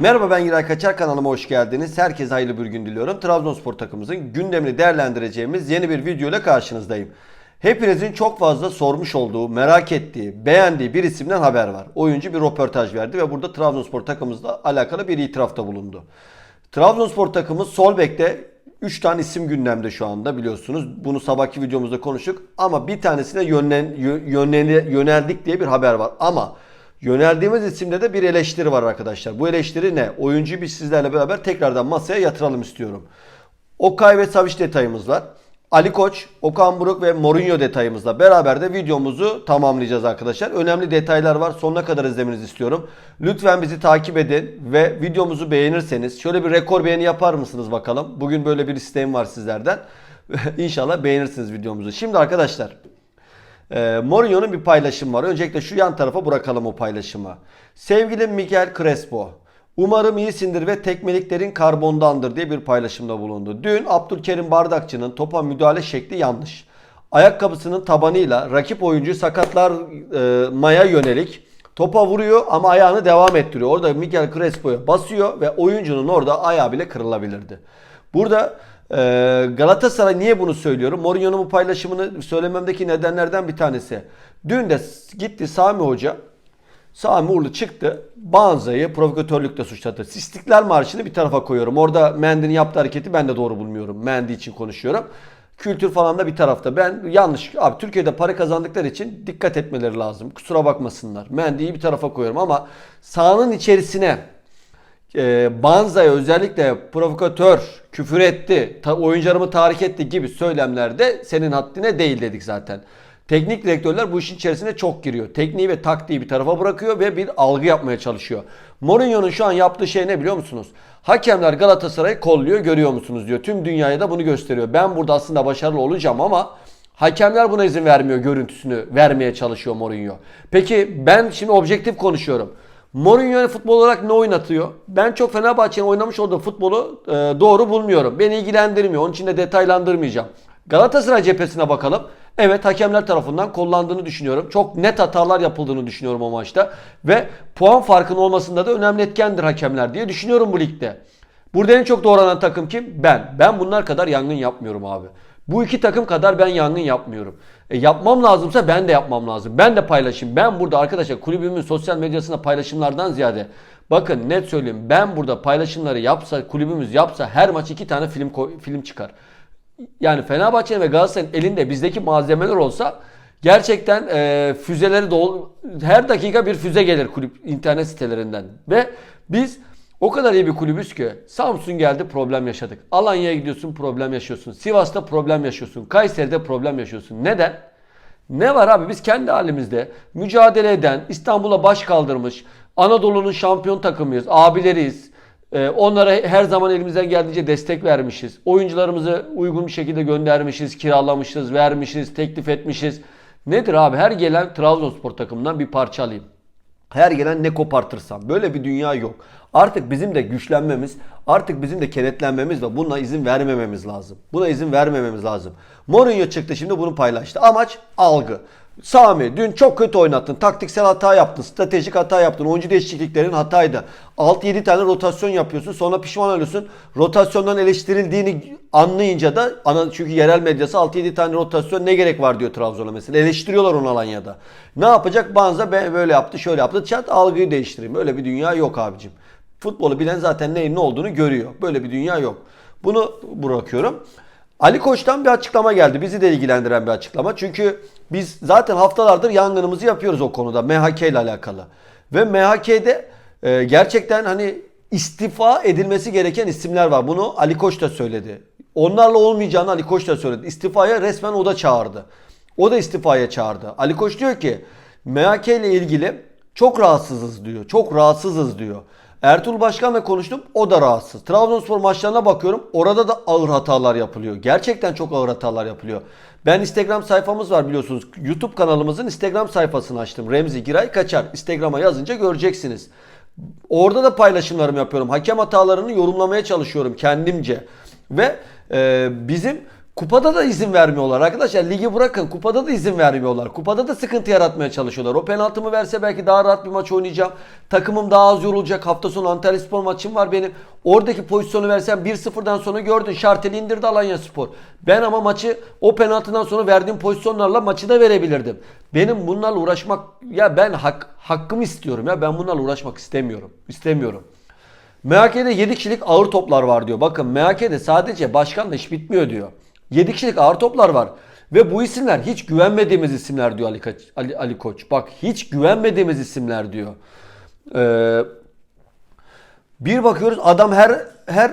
Merhaba ben Giray Kaçar kanalıma hoş geldiniz. Herkese hayırlı bir gün diliyorum. Trabzonspor takımımızın gündemini değerlendireceğimiz yeni bir video ile karşınızdayım. Hepinizin çok fazla sormuş olduğu, merak ettiği, beğendiği bir isimden haber var. Oyuncu bir röportaj verdi ve burada Trabzonspor takımımızla alakalı bir itirafta bulundu. Trabzonspor takımı sol bekte 3 tane isim gündemde şu anda biliyorsunuz. Bunu sabahki videomuzda konuştuk ama bir tanesine yönlen, yö- yönlen- yöneldik diye bir haber var. Ama Yöneldiğimiz isimde de bir eleştiri var arkadaşlar. Bu eleştiri ne? Oyuncuyu biz sizlerle beraber tekrardan masaya yatıralım istiyorum. Okay ve Savic detayımız var. Ali Koç, Okan Buruk ve Mourinho detayımızla beraber de videomuzu tamamlayacağız arkadaşlar. Önemli detaylar var. Sonuna kadar izlemenizi istiyorum. Lütfen bizi takip edin ve videomuzu beğenirseniz şöyle bir rekor beğeni yapar mısınız bakalım. Bugün böyle bir isteğim var sizlerden. İnşallah beğenirsiniz videomuzu. Şimdi arkadaşlar e, Mourinho'nun bir paylaşımı var. Öncelikle şu yan tarafa bırakalım o paylaşımı. Sevgili Miguel Crespo. Umarım iyisindir ve tekmeliklerin karbondandır diye bir paylaşımda bulundu. Dün Abdülkerim Bardakçı'nın topa müdahale şekli yanlış. Ayakkabısının tabanıyla rakip oyuncuyu sakatlarmaya yönelik topa vuruyor ama ayağını devam ettiriyor. Orada Miguel Crespo'ya basıyor ve oyuncunun orada ayağı bile kırılabilirdi. Burada e, Galatasaray niye bunu söylüyorum? Mourinho'nun bu paylaşımını söylememdeki nedenlerden bir tanesi. Dün de gitti Sami Hoca Sami Uğurlu çıktı. Banza'yı provokatörlükle suçladı. İstiklal Marşı'nı bir tarafa koyuyorum. Orada Mendy'nin yaptığı hareketi ben de doğru bulmuyorum. Mendy için konuşuyorum. Kültür falan da bir tarafta. Ben yanlış. Abi Türkiye'de para kazandıkları için dikkat etmeleri lazım. Kusura bakmasınlar. Mendy'yi bir tarafa koyuyorum ama sahanın içerisine e, Banza'ya özellikle provokatör, küfür etti, ta, oyuncularımı tahrik etti gibi söylemlerde senin haddine değil dedik zaten. Teknik direktörler bu işin içerisine çok giriyor. Tekniği ve taktiği bir tarafa bırakıyor ve bir algı yapmaya çalışıyor. Mourinho'nun şu an yaptığı şey ne biliyor musunuz? Hakemler Galatasaray'ı kolluyor görüyor musunuz diyor. Tüm dünyaya da bunu gösteriyor. Ben burada aslında başarılı olacağım ama hakemler buna izin vermiyor görüntüsünü vermeye çalışıyor Mourinho. Peki ben şimdi objektif konuşuyorum. Mourinho futbol olarak ne oynatıyor? Ben çok Fenerbahçe'nin oynamış olduğu futbolu e, doğru bulmuyorum. Beni ilgilendirmiyor. Onun için de detaylandırmayacağım. Galatasaray cephesine bakalım. Evet hakemler tarafından kullandığını düşünüyorum. Çok net hatalar yapıldığını düşünüyorum o maçta. Ve puan farkının olmasında da önemli etkendir hakemler diye düşünüyorum bu ligde. Burada en çok doğranan takım kim? Ben. Ben bunlar kadar yangın yapmıyorum abi. Bu iki takım kadar ben yangın yapmıyorum. E, yapmam lazımsa ben de yapmam lazım. Ben de paylaşayım. Ben burada arkadaşlar kulübümün sosyal medyasında paylaşımlardan ziyade bakın net söyleyeyim ben burada paylaşımları yapsa kulübümüz yapsa her maç iki tane film film çıkar. Yani Fenerbahçe'nin ve Galatasaray'ın elinde bizdeki malzemeler olsa gerçekten e, füzeleri dolu her dakika bir füze gelir kulüp internet sitelerinden ve biz o kadar iyi bir kulübüz ki Samsun geldi problem yaşadık. Alanya'ya gidiyorsun problem yaşıyorsun. Sivas'ta problem yaşıyorsun. Kayseri'de problem yaşıyorsun. Neden? Ne var abi biz kendi halimizde mücadele eden, İstanbul'a baş kaldırmış, Anadolu'nun şampiyon takımıyız, abileriyiz. Ee, onlara her zaman elimizden geldiğince destek vermişiz. Oyuncularımızı uygun bir şekilde göndermişiz, kiralamışız, vermişiz, teklif etmişiz. Nedir abi? Her gelen Trabzonspor takımından bir parça alayım. Her gelen ne kopartırsam. Böyle bir dünya yok. Artık bizim de güçlenmemiz, artık bizim de kenetlenmemiz ve buna izin vermememiz lazım. Buna izin vermememiz lazım. Mourinho çıktı şimdi bunu paylaştı. Amaç algı. Sami dün çok kötü oynattın. Taktiksel hata yaptın. Stratejik hata yaptın. Oyuncu değişikliklerin hataydı. 6-7 tane rotasyon yapıyorsun. Sonra pişman oluyorsun. Rotasyondan eleştirildiğini anlayınca da çünkü yerel medyası 6-7 tane rotasyon ne gerek var diyor Trabzon'a mesela. Eleştiriyorlar onu Alanya'da. Ne yapacak? Banza böyle yaptı, şöyle yaptı. Çat algıyı değiştireyim. Öyle bir dünya yok abicim. Futbolu bilen zaten neyin ne olduğunu görüyor. Böyle bir dünya yok. Bunu bırakıyorum. Ali Koç'tan bir açıklama geldi. Bizi de ilgilendiren bir açıklama. Çünkü biz zaten haftalardır yangınımızı yapıyoruz o konuda. MHK ile alakalı. Ve MHK'de e, gerçekten hani istifa edilmesi gereken isimler var. Bunu Ali Koç da söyledi. Onlarla olmayacağını Ali Koç da söyledi. İstifaya resmen o da çağırdı. O da istifaya çağırdı. Ali Koç diyor ki MHK ile ilgili çok rahatsızız diyor. Çok rahatsızız diyor. Ertuğrul Başkan'la konuştum. O da rahatsız. Trabzonspor maçlarına bakıyorum. Orada da ağır hatalar yapılıyor. Gerçekten çok ağır hatalar yapılıyor. Ben Instagram sayfamız var biliyorsunuz. YouTube kanalımızın Instagram sayfasını açtım. Remzi Giray Kaçar. Instagram'a yazınca göreceksiniz. Orada da paylaşımlarımı yapıyorum. Hakem hatalarını yorumlamaya çalışıyorum kendimce. Ve e, bizim Kupada da izin vermiyorlar arkadaşlar. Ligi bırakın. Kupada da izin vermiyorlar. Kupada da sıkıntı yaratmaya çalışıyorlar. O penaltımı verse belki daha rahat bir maç oynayacağım. Takımım daha az yorulacak. Hafta sonu Antalya Spor maçım var benim. Oradaki pozisyonu versem 1-0'dan sonra gördün. Şarteli indirdi Alanya Spor. Ben ama maçı o penaltıdan sonra verdiğim pozisyonlarla maçı da verebilirdim. Benim bunlarla uğraşmak ya ben hak, hakkımı istiyorum ya. Ben bunlarla uğraşmak istemiyorum. İstemiyorum. MHK'de 7 kişilik ağır toplar var diyor. Bakın MHK'de sadece başkanla iş bitmiyor diyor. 7 kişilik ağır toplar var. Ve bu isimler hiç güvenmediğimiz isimler diyor Ali, Koç. Ali, Ali Koç. Bak hiç güvenmediğimiz isimler diyor. Ee, bir bakıyoruz adam her her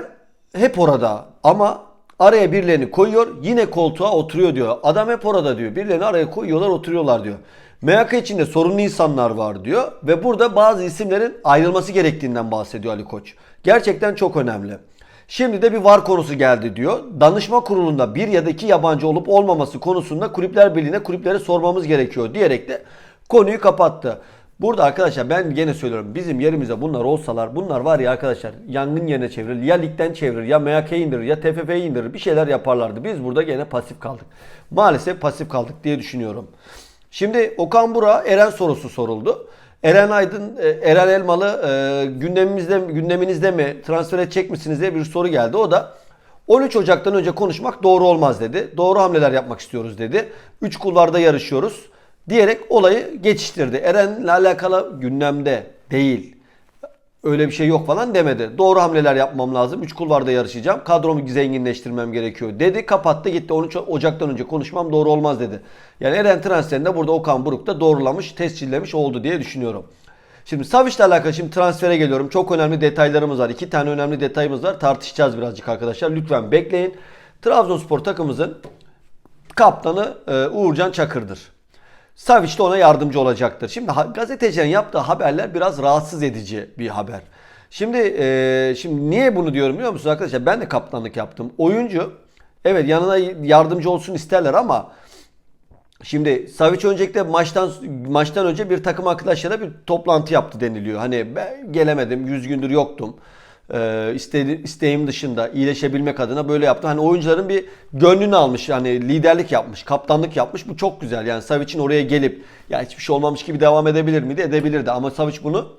hep orada ama araya birilerini koyuyor yine koltuğa oturuyor diyor. Adam hep orada diyor. Birilerini araya koyuyorlar oturuyorlar diyor. MHK içinde sorunlu insanlar var diyor ve burada bazı isimlerin ayrılması gerektiğinden bahsediyor Ali Koç. Gerçekten çok önemli. Şimdi de bir var konusu geldi diyor. Danışma kurulunda bir ya da iki yabancı olup olmaması konusunda kulüpler birliğine kulüplere sormamız gerekiyor diyerek de konuyu kapattı. Burada arkadaşlar ben gene söylüyorum bizim yerimize bunlar olsalar bunlar var ya arkadaşlar yangın yerine çevirir ya ligden çevirir ya MHK'yi indirir ya TFF'yi indirir bir şeyler yaparlardı. Biz burada gene pasif kaldık. Maalesef pasif kaldık diye düşünüyorum. Şimdi Okan Burak'a Eren sorusu soruldu. Eren Aydın, e, Eren Elmalı e, gündemimizde, gündeminizde mi transfer edecek misiniz diye bir soru geldi. O da 13 Ocak'tan önce konuşmak doğru olmaz dedi. Doğru hamleler yapmak istiyoruz dedi. 3 kulvarda yarışıyoruz diyerek olayı geçiştirdi. Eren'le alakalı gündemde değil. Öyle bir şey yok falan demedi. Doğru hamleler yapmam lazım. 3 kulvarda yarışacağım. Kadromu zenginleştirmem gerekiyor dedi. Kapattı gitti. 13 Ocak'tan önce konuşmam doğru olmaz dedi. Yani Eren transferinde burada Okan Buruk da doğrulamış, tescillemiş oldu diye düşünüyorum. Şimdi Savic'le alakalı şimdi transfere geliyorum. Çok önemli detaylarımız var. İki tane önemli detayımız var. Tartışacağız birazcık arkadaşlar. Lütfen bekleyin. Trabzonspor takımımızın kaptanı e, Uğurcan Çakır'dır. Savic de ona yardımcı olacaktır. Şimdi gazetecilerin yaptığı haberler biraz rahatsız edici bir haber. Şimdi e, şimdi niye bunu diyorum biliyor musunuz arkadaşlar? Ben de kaptanlık yaptım. Oyuncu evet yanına yardımcı olsun isterler ama Şimdi Savic öncelikle maçtan maçtan önce bir takım arkadaşlarla bir toplantı yaptı deniliyor. Hani ben gelemedim, 100 gündür yoktum. Ee, isteğim dışında iyileşebilmek adına böyle yaptı. Hani oyuncuların bir gönlünü almış. Yani liderlik yapmış, kaptanlık yapmış. Bu çok güzel. Yani Savic'in oraya gelip ya hiçbir şey olmamış gibi devam edebilir miydi? Edebilirdi. Ama Savic bunu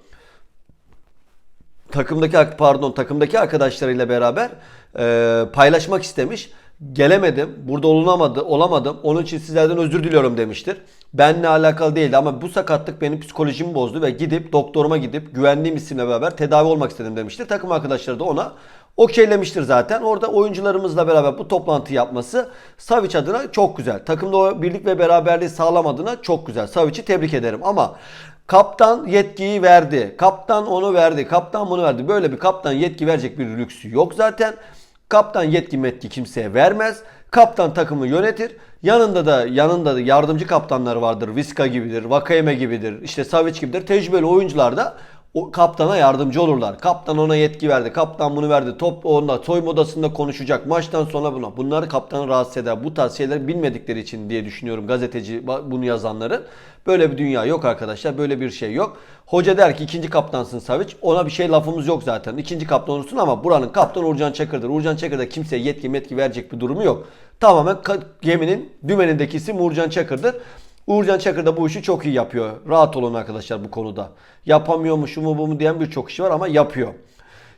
takımdaki pardon takımdaki arkadaşlarıyla beraber e, paylaşmak istemiş. Gelemedim. Burada olunamadı, olamadım. Onun için sizlerden özür diliyorum demiştir. Benle alakalı değildi ama bu sakatlık benim psikolojimi bozdu ve gidip doktoruma gidip güvendiğim isimle beraber tedavi olmak istedim demiştir. Takım arkadaşları da ona okeylemiştir zaten. Orada oyuncularımızla beraber bu toplantı yapması Savic adına çok güzel. Takımda o birlik ve beraberliği sağlamadığına çok güzel. Savic'i tebrik ederim ama Kaptan yetkiyi verdi. Kaptan onu verdi. Kaptan bunu verdi. Böyle bir kaptan yetki verecek bir lüksü yok zaten. Kaptan yetki metki kimseye vermez. Kaptan takımı yönetir. Yanında da yanında da yardımcı kaptanlar vardır. Viska gibidir, Vakayeme gibidir, işte Savic gibidir. Tecrübeli oyuncular da o kaptana yardımcı olurlar. Kaptan ona yetki verdi. Kaptan bunu verdi. Top onda soyunma odasında konuşacak. Maçtan sonra buna. Bunları kaptanı rahatsız eder. Bu tarz bilmedikleri için diye düşünüyorum gazeteci bunu yazanların. Böyle bir dünya yok arkadaşlar. Böyle bir şey yok. Hoca der ki ikinci kaptansın Savic. Ona bir şey lafımız yok zaten. İkinci kaptan olursun ama buranın kaptanı Uğurcan Çakır'dır. Uğurcan Çakır'da kimseye yetki metki verecek bir durumu yok. Tamamen geminin dümenindeki isim Uğurcan Çakır'dır. Uğurcan Çakır da bu işi çok iyi yapıyor. Rahat olun arkadaşlar bu konuda. Yapamıyor mu şu mu bu mu diyen birçok kişi var ama yapıyor.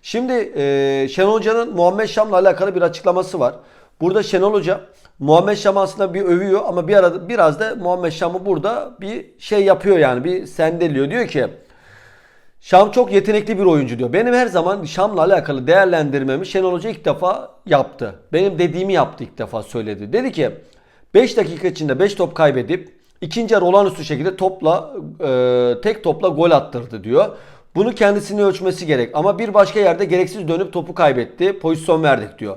Şimdi e, Şenol Hoca'nın Muhammed Şam'la alakalı bir açıklaması var. Burada Şenol Hoca Muhammed Şam'ı aslında bir övüyor ama bir arada biraz da Muhammed Şam'ı burada bir şey yapıyor yani bir sendeliyor. Diyor ki Şam çok yetenekli bir oyuncu diyor. Benim her zaman Şam'la alakalı değerlendirmemi Şenol Hoca ilk defa yaptı. Benim dediğimi yaptı ilk defa söyledi. Dedi ki 5 dakika içinde 5 top kaybedip ikinci yarı olağanüstü şekilde topla e, tek topla gol attırdı diyor. Bunu kendisini ölçmesi gerek ama bir başka yerde gereksiz dönüp topu kaybetti. Pozisyon verdik diyor.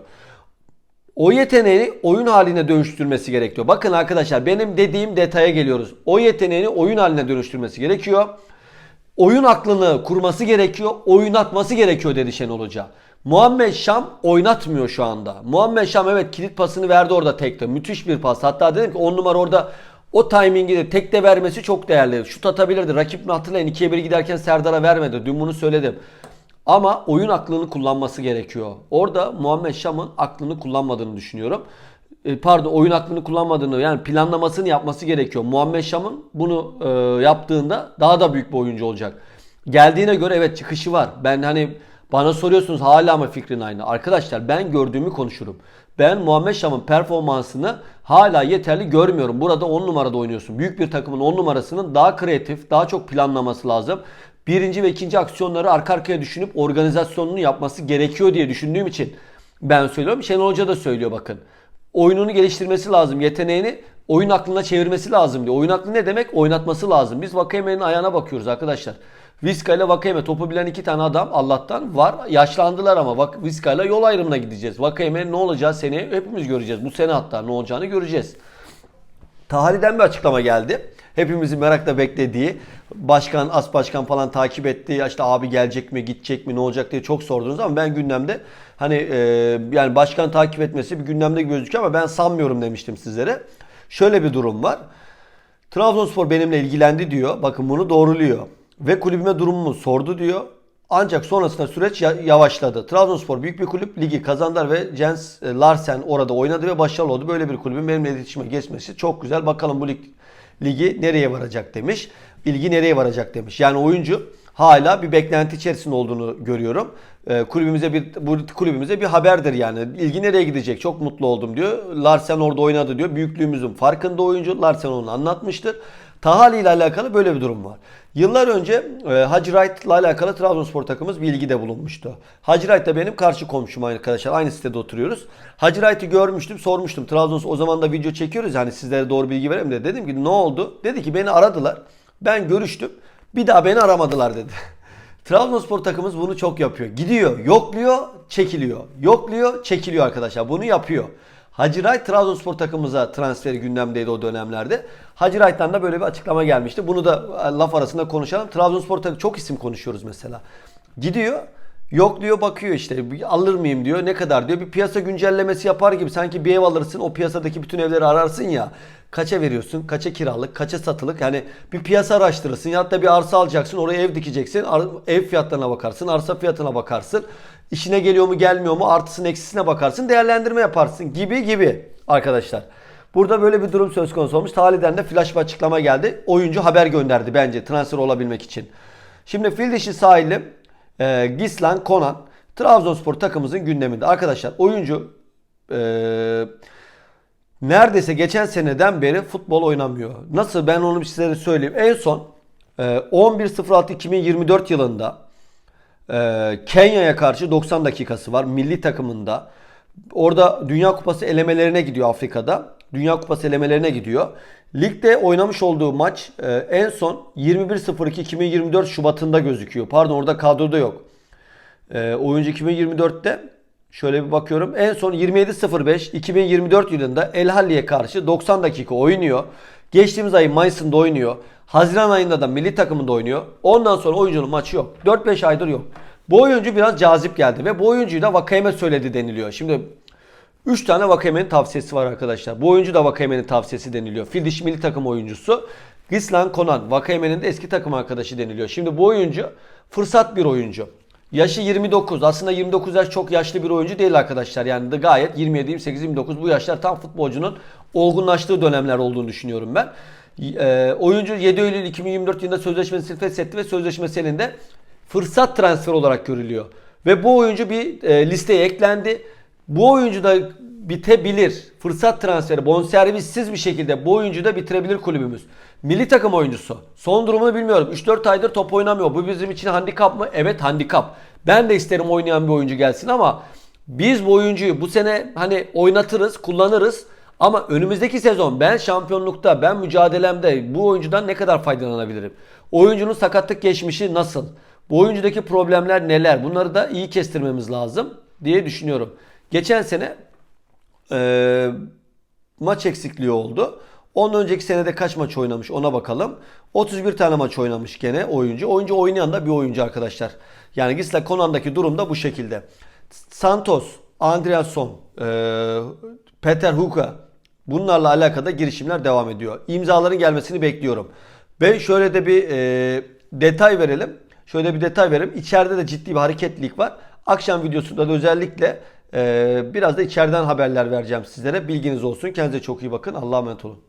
O yeteneğini oyun haline dönüştürmesi gerekiyor. Bakın arkadaşlar benim dediğim detaya geliyoruz. O yeteneğini oyun haline dönüştürmesi gerekiyor. Oyun aklını kurması gerekiyor. Oynatması gerekiyor dedi Şenol Hoca. Muhammed Şam oynatmıyor şu anda. Muhammed Şam evet kilit pasını verdi orada tekte. Müthiş bir pas. Hatta dedim ki 10 numara orada o timingi de tekte vermesi çok değerli. Şut atabilirdi. Rakip mi hatırlayın 2'ye 1 giderken Serdar'a vermedi. Dün bunu söyledim. Ama oyun aklını kullanması gerekiyor. Orada Muhammed Şam'ın aklını kullanmadığını düşünüyorum. e, pardon oyun aklını kullanmadığını yani planlamasını yapması gerekiyor. Muhammed Şam'ın bunu e, yaptığında daha da büyük bir oyuncu olacak. Geldiğine göre evet çıkışı var. Ben hani bana soruyorsunuz hala mı fikrin aynı? Arkadaşlar ben gördüğümü konuşurum. Ben Muhammed Şam'ın performansını hala yeterli görmüyorum. Burada 10 numarada oynuyorsun. Büyük bir takımın 10 numarasının daha kreatif, daha çok planlaması lazım. Birinci ve ikinci aksiyonları arka arkaya düşünüp organizasyonunu yapması gerekiyor diye düşündüğüm için ben söylüyorum. Şenol Hoca da söylüyor bakın. Oyununu geliştirmesi lazım. Yeteneğini oyun aklına çevirmesi lazım diyor. Oyun aklı ne demek? Oynatması lazım. Biz Vakayeme'nin ayağına bakıyoruz arkadaşlar. Viska ile Vakayeme topu bilen iki tane adam Allah'tan var. Yaşlandılar ama Vak- Viska ile yol ayrımına gideceğiz. Vakayeme'nin ne olacağı seneye hepimiz göreceğiz. Bu sene hatta ne olacağını göreceğiz. Tahali'den bir açıklama geldi. Hepimizin merakla beklediği başkan, as başkan falan takip etti. Ya işte abi gelecek mi, gidecek mi, ne olacak diye çok sordunuz ama ben gündemde hani e, yani başkan takip etmesi bir gündemde gözüküyor ama ben sanmıyorum demiştim sizlere. Şöyle bir durum var. Trabzonspor benimle ilgilendi diyor. Bakın bunu doğruluyor. Ve kulübüme durumumu sordu diyor. Ancak sonrasında süreç ya- yavaşladı. Trabzonspor büyük bir kulüp. Ligi kazandılar ve Jens e, Larsen orada oynadı ve başarılı oldu. Böyle bir kulübün benimle iletişime geçmesi çok güzel. Bakalım bu lig, ligi nereye varacak demiş. İlgi nereye varacak demiş. Yani oyuncu hala bir beklenti içerisinde olduğunu görüyorum. E, kulübümüze bir bu kulübümüze bir haberdir yani. İlgi nereye gidecek? Çok mutlu oldum diyor. Larsen orada oynadı diyor. Büyüklüğümüzün farkında oyuncu. Larsen onu anlatmıştır. Tahali ile alakalı böyle bir durum var. Yıllar önce e, Hacı Wright ile alakalı Trabzonspor takımımız bir ilgide bulunmuştu. Hacı Wright da benim karşı komşum arkadaşlar. Aynı sitede oturuyoruz. Hacı Wright'ı görmüştüm, sormuştum. Trabzonspor o zaman da video çekiyoruz. Hani sizlere doğru bilgi vereyim de. Dedim ki ne oldu? Dedi ki beni aradılar. Ben görüştüm. Bir daha beni aramadılar dedi. Trabzonspor takımımız bunu çok yapıyor. Gidiyor, yokluyor, çekiliyor. Yokluyor, çekiliyor arkadaşlar. Bunu yapıyor. Wright Trabzonspor takımımıza transferi gündemdeydi o dönemlerde. Wright'tan da böyle bir açıklama gelmişti. Bunu da e, laf arasında konuşalım. Trabzonspor takımı çok isim konuşuyoruz mesela. Gidiyor, yok diyor bakıyor işte alır mıyım diyor. Ne kadar diyor. Bir piyasa güncellemesi yapar gibi sanki bir ev alırsın o piyasadaki bütün evleri ararsın ya. Kaça veriyorsun? Kaça kiralık? Kaça satılık? Yani bir piyasa araştırırsın. Ya da bir arsa alacaksın. Oraya ev dikeceksin. Ev fiyatlarına bakarsın. Arsa fiyatına bakarsın. İşine geliyor mu gelmiyor mu? Artısına eksisine bakarsın. Değerlendirme yaparsın. Gibi gibi arkadaşlar. Burada böyle bir durum söz konusu olmuş. Taliden de flash bir açıklama geldi. Oyuncu haber gönderdi bence transfer olabilmek için. Şimdi fil dişi sahili e, Gislan Konan Trabzonspor takımımızın gündeminde. Arkadaşlar oyuncu e, neredeyse geçen seneden beri futbol oynamıyor. Nasıl ben onu size söyleyeyim. En son e, 11.06.2024 yılında e, Kenya'ya karşı 90 dakikası var milli takımında. Orada Dünya Kupası elemelerine gidiyor Afrika'da. Dünya Kupası elemelerine gidiyor. Ligde oynamış olduğu maç e, en son 21.02.2024 Şubat'ında gözüküyor. Pardon orada kadroda yok. E, oyuncu 2024'te şöyle bir bakıyorum. En son 27.05 2024 yılında El Halli'ye karşı 90 dakika oynuyor. Geçtiğimiz ayın Mayıs'ında oynuyor. Haziran ayında da milli takımında oynuyor. Ondan sonra oyuncunun maçı yok. 4-5 aydır yok. Bu oyuncu biraz cazip geldi ve bu oyuncuyu da Vakayeme söyledi deniliyor. Şimdi 3 tane Vakayeme'nin tavsiyesi var arkadaşlar. Bu oyuncu da Vakayeme'nin tavsiyesi deniliyor. Fildiş milli takım oyuncusu. Gislan Konan, Vakayeme'nin de eski takım arkadaşı deniliyor. Şimdi bu oyuncu fırsat bir oyuncu. Yaşı 29. Aslında 29 yaş çok yaşlı bir oyuncu değil arkadaşlar. Yani de gayet 27, 28, 29 bu yaşlar tam futbolcunun olgunlaştığı dönemler olduğunu düşünüyorum ben. Ee, oyuncu 7 Eylül 2024 yılında sözleşmesini feshetti ve sözleşmesi elinde fırsat transfer olarak görülüyor. Ve bu oyuncu bir e, listeye eklendi. Bu oyuncu da bitebilir. Fırsat transferi bonservissiz bir şekilde bu oyuncu da bitirebilir kulübümüz. Milli takım oyuncusu. Son durumunu bilmiyorum. 3-4 aydır top oynamıyor. Bu bizim için handikap mı? Evet handikap. Ben de isterim oynayan bir oyuncu gelsin ama biz bu oyuncuyu bu sene hani oynatırız, kullanırız. Ama önümüzdeki sezon ben şampiyonlukta, ben mücadelemde bu oyuncudan ne kadar faydalanabilirim? Oyuncunun sakatlık geçmişi nasıl? Bu oyuncudaki problemler neler? Bunları da iyi kestirmemiz lazım diye düşünüyorum. Geçen sene e, maç eksikliği oldu. Ondan önceki senede kaç maç oynamış ona bakalım. 31 tane maç oynamış gene oyuncu. Oyuncu oynayan da bir oyuncu arkadaşlar. Yani Gisla Konan'daki durum da bu şekilde. Santos, Andreasson, e, Peter Huka bunlarla alakalı girişimler devam ediyor. İmzaların gelmesini bekliyorum. Ve şöyle de bir e, detay verelim. Şöyle bir detay verelim. İçeride de ciddi bir hareketlilik var. Akşam videosunda da özellikle biraz da içeriden haberler vereceğim sizlere. Bilginiz olsun. Kendinize çok iyi bakın. Allah'a emanet olun.